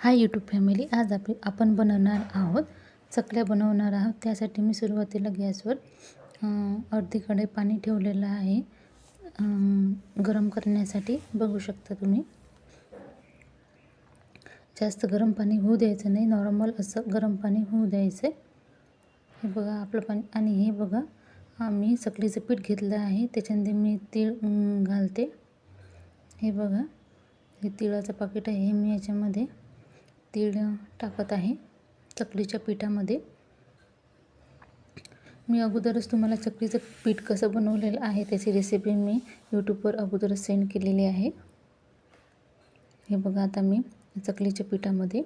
Hi YouTube family आज आप आपण बनवणार आहोत. चकल्या बनवणार आहोत. त्यासाठी मी सुरुवातीला गॅसवर अर्धीकडे अर्धी पाणी ठेवलेलं आहे. गरम करण्यासाठी बघू शकता तुम्ही. जास्त गरम पाणी होऊ द्यायचं नाही. नॉर्मल असं गरम पाणी होऊ द्यायचं हे बघा आपलं पाणी आणि हे बघा मी चकलीचं पीठ घेतलं आहे. त्याच्यामध्ये मी तीळ घालते. हे बघा हे तिळाचं पाकिट आहे. हे मी याच्यामध्ये तीळ टाकत आहे चकलीच्या पिठामध्ये. मी अगोदरच तुम्हाला चकलीचं पीठ कसं बनवलेलं आहे त्याची रेसिपी मी यूट्यूबवर अगोदरच सेंड केलेली आहे. हे बघा आता मी चकलीच्या पिठामध्ये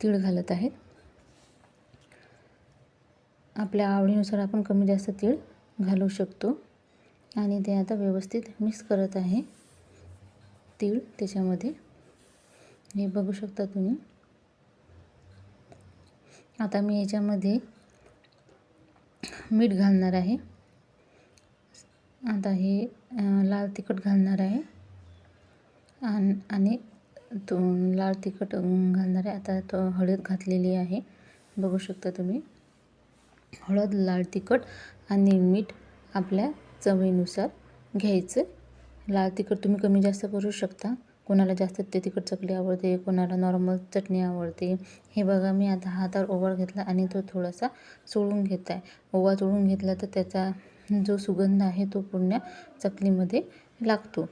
तीळ घालत आहे. आपल्या आवडीनुसार आपण कमी जास्त तीळ घालू शकतो. आणि ते आता व्यवस्थित मिक्स करत आहे. तीळ त्याच्यामध्ये. हे बघू शकता तुम्ही. आता मी याच्यामध्ये मीठ घालणार आहे. आता हे लाल तिखट घालणार आहे. आणि तो लाल तिखट घालणार आहे. आता तो हळद घातलेली आहे. बघू शकता तुम्ही. हळद लाल तिखट आणि मीठ आपल्या चवीनुसार घ्यायचं. लाल तिखट तुम्ही कमी जास्त करू शकता. कोणाला जास्त ते तिखट चकली आवडते कोणाला नॉर्मल चटणी आवडते. हे बघा मी आता हातावर ओवा घेतला आणि तो थोडासा चोळून घेत आहे. ओवा चोळून घेतला तर त्याचा जो सुगंध आहे तो पूर्ण चकलीमध्ये लागतो.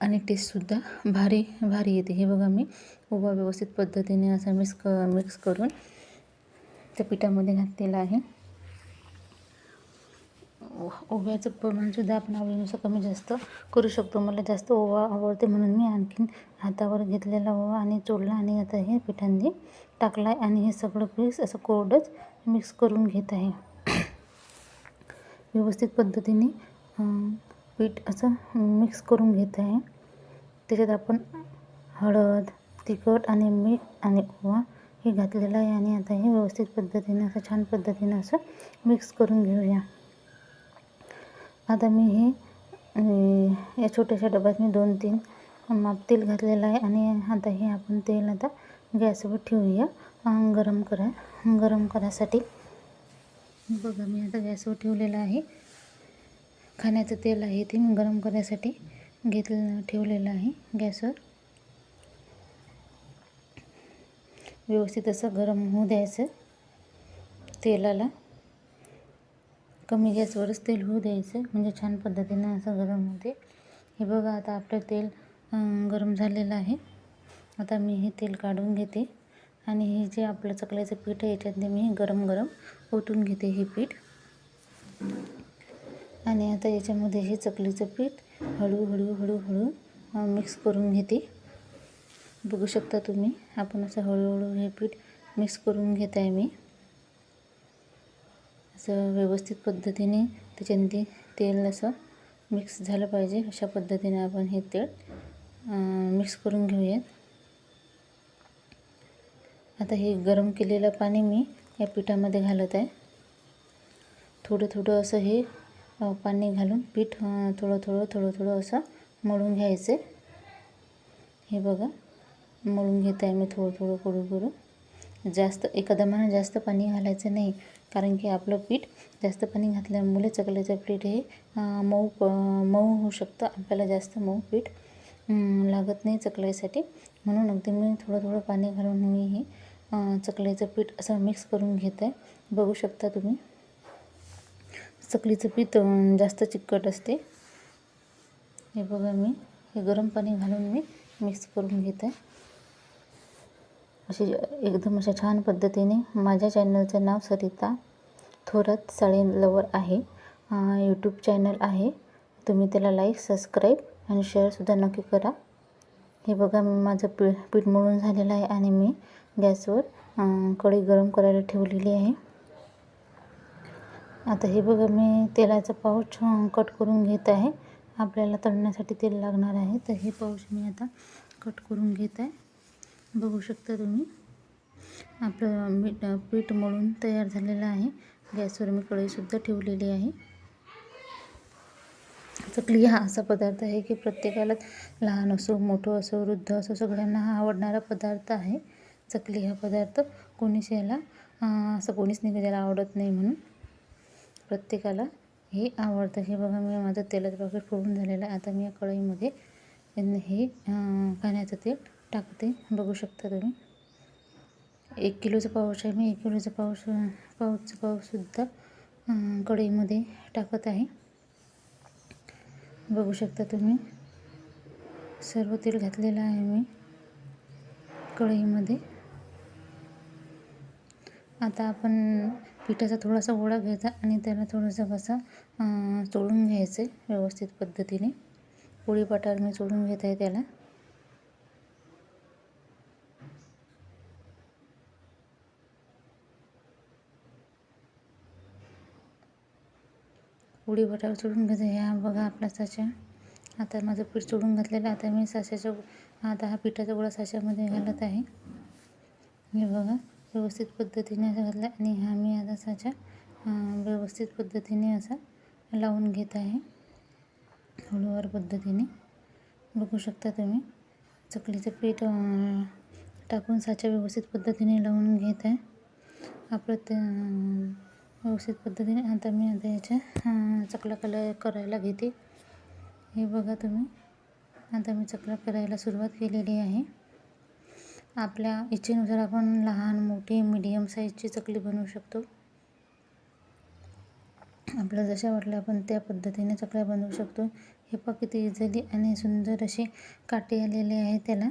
आणि टेस्टसुद्धा भारी भारी येते. हे बघा मी ओवा व्यवस्थित पद्धतीने असा मिक्स क मिक्स करून त्या पिठामध्ये घातलेला आहे. ओव्याचं प्रमाणसुद्धा आपण आवडीनुसार कमी जास्त करू शकतो. मला जास्त ओवा आवडते म्हणून मी आणखीन हातावर घेतलेला ओवा आणि चोळला आणि आता हे पिठांनी टाकला आहे आणि हे सगळं पीस असं कोरडंच मिक्स करून घेत आहे. व्यवस्थित पद्धतीने पीठ असं मिक्स करून घेत आहे. त्याच्यात आपण हळद तिखट आणि मीठ आणि ओवा हे घातलेलं आहे आणि आता हे व्यवस्थित पद्धतीने असं छान पद्धतीने असं मिक्स करून घेऊया. आता मी हे या छोट्याशा डब्यात मी दोन तीन माप तेल घातलेलं आहे आणि आता हे आपण तेल आता गॅसवर ठेवूया. गरम करा गरम करायसाठी बघा मी आता गॅसवर ठेवलेलं आहे. खाण्याचं तेल आहे ते मी गरम करायसाठी घेतलं ठेवलेलं आहे गॅसवर. व्यवस्थित असं गरम होऊ द्यायचं तेलाला. कमी गॅसवरच तेल होऊ द्यायचं. म्हणजे छान पद्धतीनं असं गरम होते. हे बघा आता आपलं तेल गरम झालेलं आहे. आता मी हे तेल काढून घेते. आणि हे जे आपलं चकल्याचं पीठ आहे याच्यातले मी गरम गरम ओतून घेते हे पीठ. आणि आता याच्यामध्ये हे चकलीचं पीठ हळूहळू हळूहळू मिक्स करून घेते. बघू शकता तुम्ही आपण असं हळूहळू हे पीठ मिक्स करून घेत आहे मी. असं व्यवस्थित पद्धतीने त्याच्यामध्ये तेल असं मिक्स झालं पाहिजे. अशा पद्धतीने आपण हे तेल मिक्स करून घेऊयात. आता हे गरम केलेलं पाणी मी या पिठामध्ये घालत आहे. थोडं थोडं असं हे पाणी घालून पीठ थोडं थोडं थोडं थोडं असं मळून घ्यायचं. हे बघा मळून घेत आहे मी थोडं थोडं करू करू जास्त एखाद्या जास्त पाणी घालायचं नाही. कारण की आपलं पीठ जास्त पाणी घातल्यामुळे चकल्याचं पीठ हे मऊ मऊ होऊ शकतं. आपल्याला जास्त मऊ पीठ लागत नाही चकल्यासाठी. म्हणून अगदी मी थोडं थोडं पाणी घालून मी हे चकल्याचं पीठ असं मिक्स करून घेत. आहे बघू शकता तुम्ही. चकलीचं पीठ जास्त चिकट असते. हे बघा मी. हे गरम पाणी घालून मी मिक्स करून घेत. आहे अशी एकदम अशा छान पद्धतीने माझ्या चॅनलचं नाव सरिता थोरात साडी लवर आहे. यूट्यूब चॅनल आहे. तुम्ही त्याला लाईक सबस्क्राईब आणि शेअरसुद्धा नक्की करा. हे बघा माझं पी पीठ मळून झालेलं आहे आणि मी गॅसवर कढी गरम करायला ठेवलेली आहे. आता हे बघा मी तेलाचा पाऊच कट करून घेत आहे. आपल्याला तळण्यासाठी तेल लागणार आहे. तर हे पाऊच मी आता कट करून घेत आहे. बघू शकता तुम्ही. आपलं मीठ पीठ मळून तयार झालेलं आहे. गॅसवर मी कढईसुद्धा ठेवलेली आहे. चकली हा असा पदार्थ आहे की प्रत्येकाला लहान असो मोठं असो वृद्ध असो सगळ्यांना हा आवडणारा पदार्थ आहे. चकली हा पदार्थ कोणीच याला असं कोणीच नाही ज्याला आवडत नाही म्हणून. प्रत्येकाला हे आवडतं. हे बघा मी माझं तेलाचं पॅकेट फोडून झालेलं आहे. आता मी या कढईमध्ये हे खाण्याचं तेल टाकते. बघू शकता तुम्ही. एक किलोचं पाऊच आहे. मी एक किलोचं पाऊस पाऊसचा पाऊससुद्धा कढईमध्ये टाकत आहे. बघू शकता तुम्ही. सर्व तेल घातलेलं आहे मी कढईमध्ये. आता आपण पिठाचा थोडासा गोळा घ्यायचा आणि त्याला थोडंसं कसा चोळून घ्यायचं आहे व्यवस्थित पद्धतीने. पोळी पाटावर मी चोळून घेत आहे त्याला. उडी पाटावर चढून घेते. ह्या बघा आपला साचा आता माझं पीठ चढून घातलेलं आता मी साच्याच्या आता हा पिठाचा गोळा साच्यामध्ये घालत आहे. हे बघा व्यवस्थित पद्धतीने असं घातलं आणि हा मी आता साचा व्यवस्थित पद्धतीने असा लावून घेत आहे. हळूवार पद्धतीने. बघू शकता तुम्ही चकलीचं पीठ टाकून साचा व्यवस्थित पद्धतीने लावून घेत आहे. आपलं ते व्यवस्थित पद्धतीने आता मी आता याच्या चकला चकल्या कलर करायला घेते. हे बघा तुम्ही. आता मी चकल्या करायला सुरुवात केलेली आहे. आपल्या इच्छेनुसार आपण लहान मोठी मीडियम साईजची चकली बनवू शकतो. आपल्याला जशा वाटल्या आपण त्या पद्धतीने चकल्या बनवू शकतो. हे पहा किती इझिली आणि सुंदर असे काटे आलेले आहे त्याला.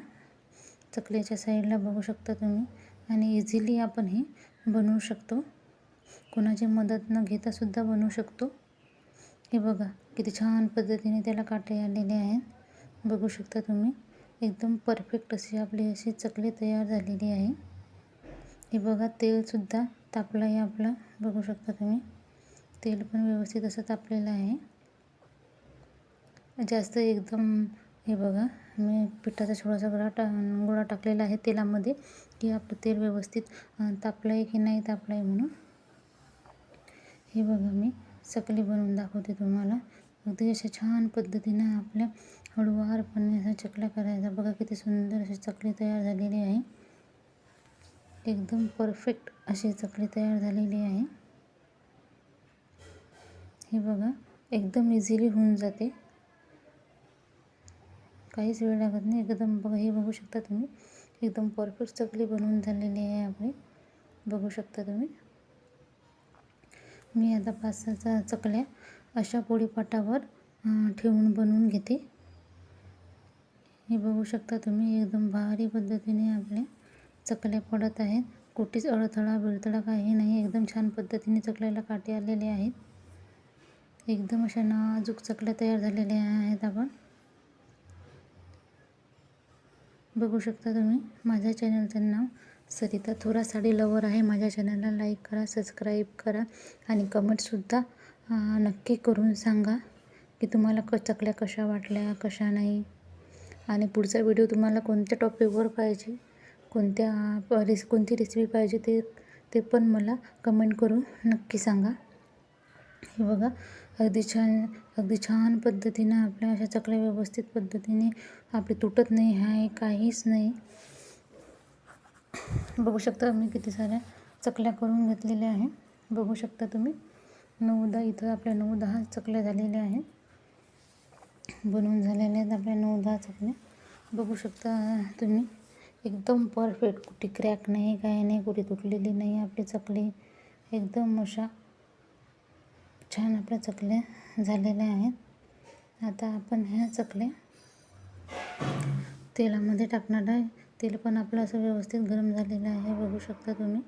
चकलीच्या साईडला बघू शकता तुम्ही. आणि इझिली आपण हे बनवू शकतो. कोणाची मदत न घेता सुद्धा बनवू शकतो. हे बघा किती छान पद्धतीने त्याला काटे आलेले आहेत. बघू शकता तुम्ही एकदम परफेक्ट अशी आपली अशी चकली तयार झालेली आहे. हे बघा तेलसुद्धा तापलं आहे आपलं. बघू शकता तुम्ही तेल पण व्यवस्थित असं तापलेलं आहे. जास्त एकदम हे बघा मी पिठाचा थोडासा गोळा टा गोळा टाकलेला आहे तेलामध्ये की आपलं तेल व्यवस्थित तापलं आहे की नाही तापलं आहे म्हणून. हे बघा मी चकली बनवून दाखवते तुम्हाला. अगदी अशा छान पद्धतीनं आपल्या हळूवारपणे असा चकल्या करायचा. बघा किती सुंदर अशी चकली तयार झालेली आहे. एकदम परफेक्ट अशी चकली तयार झालेली आहे. हे बघा एकदम इझिली होऊन जाते. काहीच वेळ लागत नाही. एकदम बघा हे बघू शकता तुम्ही. एकदम परफेक्ट चकली बनवून झालेली आहे आपली. बघू शकता तुम्ही. मी आता पाच सहा चकल्या अशा पोळीपाटावर ठेवून बनवून घेते. हे बघू शकता तुम्ही एकदम भारी पद्धतीने आपल्या चकल्या पडत आहेत. कुठेच अडथळा बिळथळा काही नाही एकदम छान पद्धतीने चकल्याला काटे आलेले आहेत. एकदम अशा नाजूक चकल्या तयार झालेल्या आहेत आपण. बघू शकता तुम्ही माझ्या चॅनलचं नाव सरिता थोरा साडी लवर आहे. माझ्या चॅनलला लाईक करा सबस्क्राईब करा आणि कमेंटसुद्धा नक्की करून सांगा की तुम्हाला क चकल्या कशा वाटल्या कशा नाही. आणि पुढचा व्हिडिओ तुम्हाला कोणत्या टॉपिकवर पाहिजे कोणत्या रेस कोणती रेसिपी पाहिजे ते ते पण मला कमेंट करून नक्की सांगा. हे बघा अगदी छान अगदी छान पद्धतीनं आपल्या अशा चकल्या व्यवस्थित पद्धतीने आपली तुटत नाही आहे काहीच नाही. बघू शकता मी किती साऱ्या चकल्या करून घेतलेल्या आहे. बघू शकता तुम्ही. नऊ दहा इथं आपल्या नऊ दहा चकल्या झालेल्या आहेत. बनवून झालेल्या आहेत आपल्या नऊ दहा चकल्या. बघू शकता तुम्ही. एकदम परफेक्ट. कुठे क्रॅक नाही काय नाही कुठे तुटलेली नाही आपली चकली. एकदम अशा छान आपल्या चकल्या झालेल्या आहेत. आता आपण ह्या चकल्या तेलामध्ये टाकणार आहे. तेल पण आपलं असं व्यवस्थित गरम झालेलं आहे बघू शकता तुम्ही.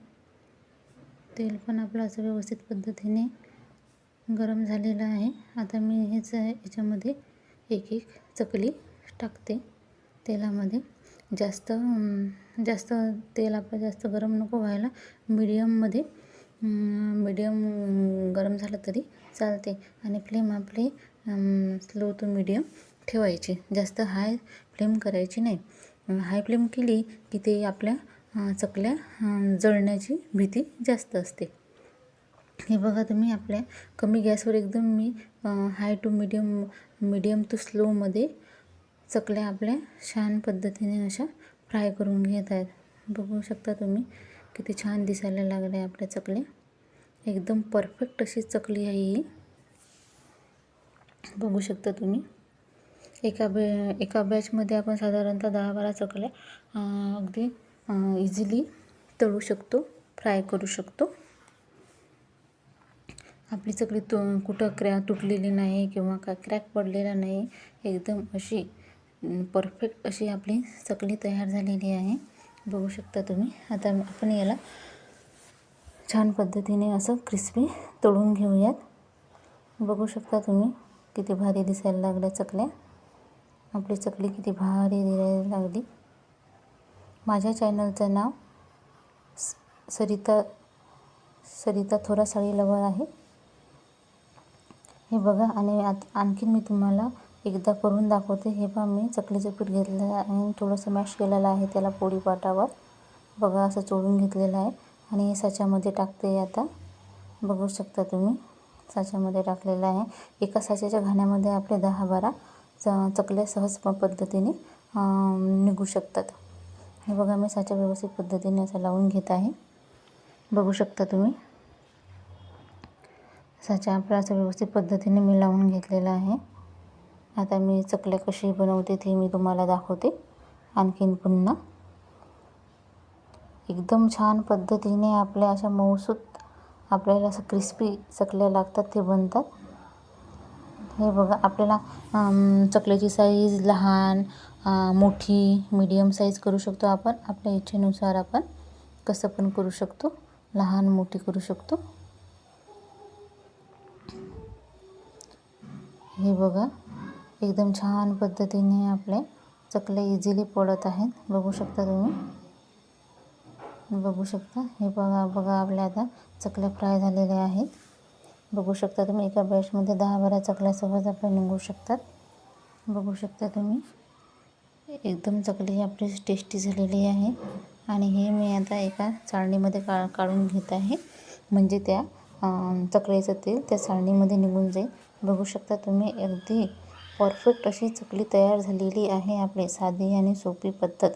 तेल पण आपलं असं व्यवस्थित पद्धतीने गरम झालेलं आहे. आता मी हेच याच्यामध्ये एक एक चकली टाकते तेलामध्ये. जास्त जास्त तेल आपलं जास्त गरम नको व्हायला. मीडियममध्ये मीडियम गरम झालं तरी चालते. आणि फ्लेम आपली स्लो टू मीडियम ठेवायची. जास्त हाय फ्लेम करायची नाही. हाय फ्लेम केली की ते आपल्या चकल्या जळण्याची भीती जास्त असते. हे बघा तुम्ही आपल्या कमी गॅसवर एकदम मी high to medium medium to स्लोमध्ये चकल्या आपल्या छान पद्धतीने अशा फ्राय करून घेत आहेत. बघू शकता तुम्ही किती छान दिसायला लागल्या आपल्या चकल्या. एकदम परफेक्ट अशी चकली आहे ही. बघू शकता तुम्ही. एका बे एका बॅचमध्ये आपण साधारणतः दहा बारा चकल्या अगदी इझिली तळू शकतो फ्राय करू शकतो. आपली चकली तु कुठं क्रॅ तुटलेली नाही किंवा का क्रॅक पडलेला नाही एकदम अशी परफेक्ट अशी आपली चकली तयार झालेली आहे. बघू शकता तुम्ही. आता आपण याला छान पद्धतीने असं क्रिस्पी तळून घेऊयात. बघू शकता तुम्ही किती भारी दिसायला लागल्या चकल्या. आपली चकली किती भारी दिसायला लागली. माझ्या चॅनलचं नाव सरिता सरिता थोरा साडी लवर आहे. हे बघा आणि आत आणखीन मी तुम्हाला एकदा करून दाखवते. हे पहा मी चकलीचं पीठ घेतलं आहे आणि थोडंसं मॅश केलेलं आहे त्याला पोळी पाटावर. बघा असं चोळून घेतलेलं आहे आणि हे साच्यामध्ये टाकते आता. बघू शकता तुम्ही साच्यामध्ये टाकलेलं आहे. एका साच्याच्या घाण्यामध्ये आपले दहा बारा च चकल्या सहज पद्धतीने निघू शकतात. हे बघा मी साच्या व्यवस्थित पद्धतीने असं लावून घेत आहे. बघू शकता तुम्ही? साचा आपला असं व्यवस्थित पद्धतीने मी लावून घेतलेला आहे. आता मी चकल्या कशी बनवते ते मी तुम्हाला दाखवते. आणखीन पुन्हा. एकदम छान पद्धतीने आपल्या अशा मऊसूत आपल्याला असं क्रिस्पी चकल्या लागतात ते बनतात. हे बघा आपल्याला चकल्याची साईज लहान मोठी मीडियम साईज करू शकतो आपण. आपल्या इच्छेनुसार आपण कसं पण करू शकतो. लहान मोठी करू शकतो. हे बघा एकदम छान पद्धतीने आपले चकले इझिली पडत आहेत. बघू शकता तुम्ही. बघू शकता. हे बघा बघा आपल्या आता चकल्या फ्राय झालेल्या आहेत. बघू शकता तुम्ही एका बॅचमध्ये दहा बारा चकल्या सहज आपल्या निघू शकतात बघू शकता तुम्ही. एकदम चकली आपली टेस्टी झालेली आहे. आणि हे मी आता एका चाळणीमध्ये का काढून घेत आहे. म्हणजे त्या चकलीचं तेल त्या चाळणीमध्ये निघून जाईल. बघू शकता तुम्ही अगदी परफेक्ट अशी चकली तयार झालेली आहे आपली. साधी आणि सोपी पद्धत.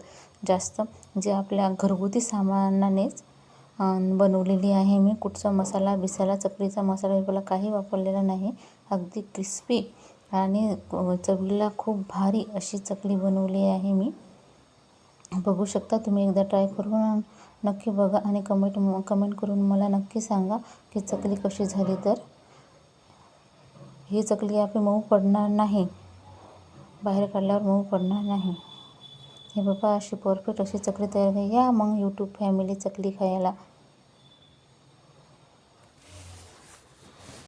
जास्त जे आपल्या घरगुती सामानानेच बनवलेली आहे मी. कुठचा मसाला बिसाला चपरीचा मसाला बिपाला काही वापरलेला नाही. अगदी क्रिस्पी आणि चवीला खूप भारी अशी चकली बनवली आहे मी. बघू शकता तुम्ही एकदा ट्राय करून नक्की बघा आणि कमेंट कमेंट करून मला नक्की सांगा की चकली कशी झाली तर. ही चकली आपली मऊ पडणार नाही. बाहेर काढल्यावर मऊ पडणार नाही. हे बाबा अशी परफेक्ट अशी चकली तयार झाली या मग यूट्यूब फॅमिली चकली खायला.